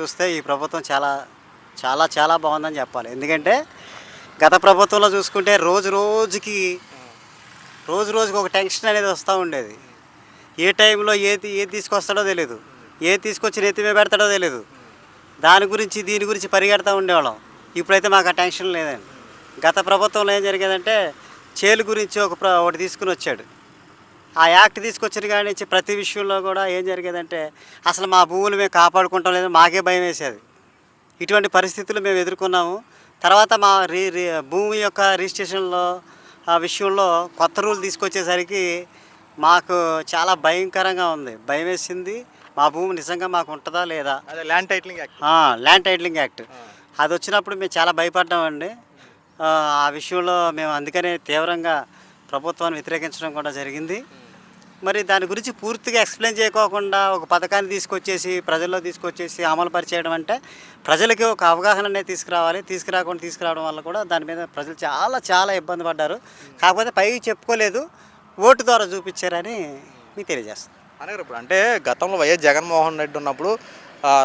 చూస్తే ఈ ప్రభుత్వం చాలా చాలా చాలా బాగుందని చెప్పాలి. ఎందుకంటే గత ప్రభుత్వంలో చూసుకుంటే రోజు రోజుకి రోజు రోజుకి ఒక టెన్షన్ అనేది వస్తూ ఉండేది. ఏ టైంలో ఏది ఏది తీసుకొస్తాడో తెలియదు ఏది తీసుకొచ్చి నెత్తిమే పెడతాడో తెలియదు దాని గురించి దీని గురించి పరిగెడతా ఉండేవాళ్ళం. ఇప్పుడైతే మాకు ఆ టెన్షన్ లేదండి. గత ప్రభుత్వంలో ఏం జరిగేదంటే చేలు గురించి ఒక ప్ర- ఒకటి తీసుకుని వచ్చాడు. ఆ యాక్ట్ తీసుకొచ్చిన కాడి నుంచి ప్రతి విషయంలో కూడా ఏం జరిగేదంటే అసలు మా భూములు మేము కాపాడుకుంటాం లేదు మాకే భయం వేసేది. ఇటువంటి పరిస్థితులు మేము ఎదుర్కొన్నాము. తర్వాత మా రీ భూమి యొక్క రిజిస్ట్రేషన్లో ఆ విషయంలో కొత్త రూల్ తీసుకొచ్చేసరికి మాకు చాలా భయంకరంగా ఉంది. భయం వేసింది. మా భూమి నిజంగా మాకు ఉంటుందా లేదా? అదే land titling act. Land titling act. అది వచ్చినప్పుడు మేము చాలా భయపడ్డామండి. ఆ విషయంలో మేము అందుకనే తీవ్రంగా ప్రభుత్వాన్ని వ్యతిరేకించడం కూడా జరిగింది. మరి దాని గురించి పూర్తిగా ఎక్స్ప్లెయిన్ చేయకోకుండా ఒక పథకాన్ని తీసుకొచ్చేసి ప్రజల్లో తీసుకొచ్చేసి అమలు పరిచేయడం అంటే ప్రజలకి ఒక అవగాహన అనేది తీసుకురావాలి. తీసుకురాకుండా తీసుకురావడం వల్ల కూడా దాని మీద ప్రజలు చాలా చాలా ఇబ్బంది పడ్డారు. కాకపోతే పైకి చెప్పుకోలేదు. ఓటు ద్వారా చూపించారని మీకు తెలియజేస్తాను ఇప్పుడు అంటే గతంలో వైఎస్ జగన్మోహన్ రెడ్డి ఉన్నప్పుడు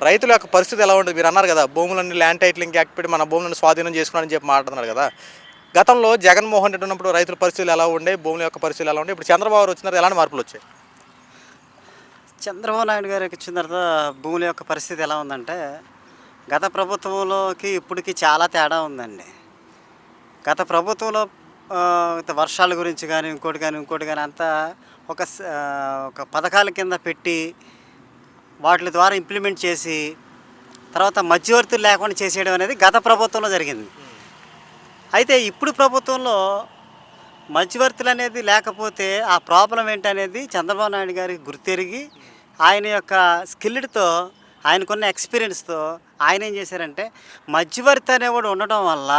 రైతుల యొక్క పరిస్థితి ఎలా ఉంటుంది? మీరు అన్నారు కదా భూములన్నీ ల్యాండ్ టైటిలింగ్ యాక్ట్ పెట్టి మన భూములను స్వాధీనం చేసుకున్నారని చెప్పి మాట్లాడుతున్నారు కదా. గతంలో జగన్మోహన్ రెడ్డి ఉన్నప్పుడు రైతుల పరిస్థితులు ఎలా ఉండే భూముల యొక్క పరిస్థితులు ఎలా ఉండే ఇప్పుడు చంద్రబాబు గారు వచ్చినారు ఎలాంటి మార్పులు వచ్చాయి? చంద్రబాబు నాయుడు గారికి వచ్చిన తర్వాత భూముల యొక్క పరిస్థితి ఎలా ఉందంటే గత ప్రభుత్వంలోకి ఇప్పటికి చాలా తేడా ఉందండి. గత ప్రభుత్వంలో వర్షాల గురించి కానీ ఇంకోటి కానీ ఇంకోటి కానీ అంతా ఒక ఒక పథకాల కింద పెట్టి వాటి ద్వారా ఇంప్లిమెంట్ చేసి తర్వాత మధ్యవర్తులు లేకుండా చేసేయడం అనేది గత ప్రభుత్వంలో జరిగింది. అయితే ఇప్పుడు ప్రభుత్వంలో మధ్యవర్తులు అనేది లేకపోతే ఆ ప్రాబ్లం ఏంటనేది చంద్రబాబు నాయుడు గారికి గుర్తెరిగి ఆయన యొక్క స్కిల్డ్తో ఆయనకున్న ఎక్స్పీరియన్స్తో ఆయన ఏం చేశారంటే మధ్యవర్తి అనేవాడు ఉండటం వల్ల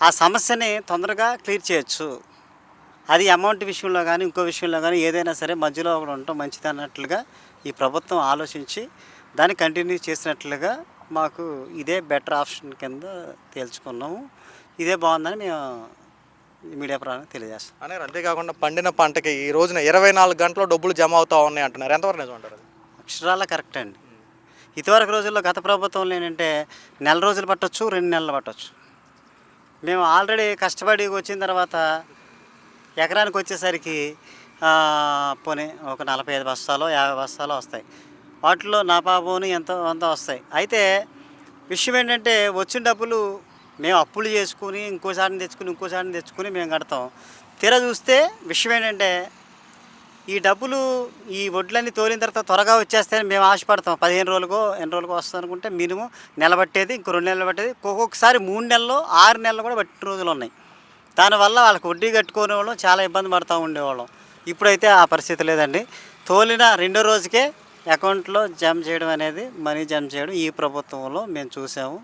ఆ సమస్యని తొందరగా క్లియర్ చేయొచ్చు. అది అమౌంట్ విషయంలో కానీ ఇంకో విషయంలో కానీ ఏదైనా సరే మధ్యలో ఒకడు ఉండటం మంచిది అన్నట్లుగా ఈ ప్రభుత్వం ఆలోచించి దాన్ని కంటిన్యూ చేసినట్లుగా మాకు ఇదే బెటర్ ఆప్షన్ కింద తేల్చుకున్నాము. ఇదే బాగుందని మేము మీడియా ప్రారంభం తెలియజేస్తాం. అనగారు అంతేకాకుండా పండిన పంటకి ఈ రోజున ఇరవై నాలుగు గంటలు డబ్బులు జమ అవుతా ఉన్నాయి అంటున్నారు. ఎంతవరకు నిజం అంటారు? అక్షరాల కరెక్ట్ అండి. ఇదివరకు రోజుల్లో గత ప్రభుత్వంలో ఏంటంటే నెల రోజులు పట్టొచ్చు రెండు నెలలు పట్టొచ్చు. మేము ఆల్రెడీ కష్టపడి వచ్చిన తర్వాత ఎకరానికి వచ్చేసరికి పోనీ ఒక నలభై ఐదు బస్తాలు యాభై బస్తాలు వస్తాయి. వాటిలో నా పాపని ఎంతో అంత వస్తాయి. అయితే విషయం ఏంటంటే వచ్చిన డబ్బులు మేము అప్పులు చేసుకుని ఇంకోసారిని తెచ్చుకుని ఇంకోసారిని తెచ్చుకుని మేము కడతాం. తీరా చూస్తే విషయం ఏంటంటే ఈ డబ్బులు ఈ వడ్లన్నీ తోలిన తర్వాత త్వరగా వచ్చేస్తాయని మేము ఆశపడతాం. పదిహేను రోజులకో ఎన్ని రోజులకో వస్తుంది అనుకుంటే మినిమం నెల పట్టేది ఇంకో రెండు నెలలు పట్టేది ఒక్కొక్కసారి మూడు నెలలు ఆరు నెలలు కూడా పట్టిన రోజులు ఉన్నాయి. దానివల్ల వాళ్ళకి వడ్డీ కట్టుకునే వాళ్ళం చాలా ఇబ్బంది పడుతూ ఉండేవాళ్ళం. ఇప్పుడైతే ఆ పరిస్థితి లేదండి. తోలిన రెండో రోజుకే అకౌంట్లో జమ చేయడం అనేది మనీ జమ చేయడం ఈ ప్రభుత్వంలో మేము చూసాము.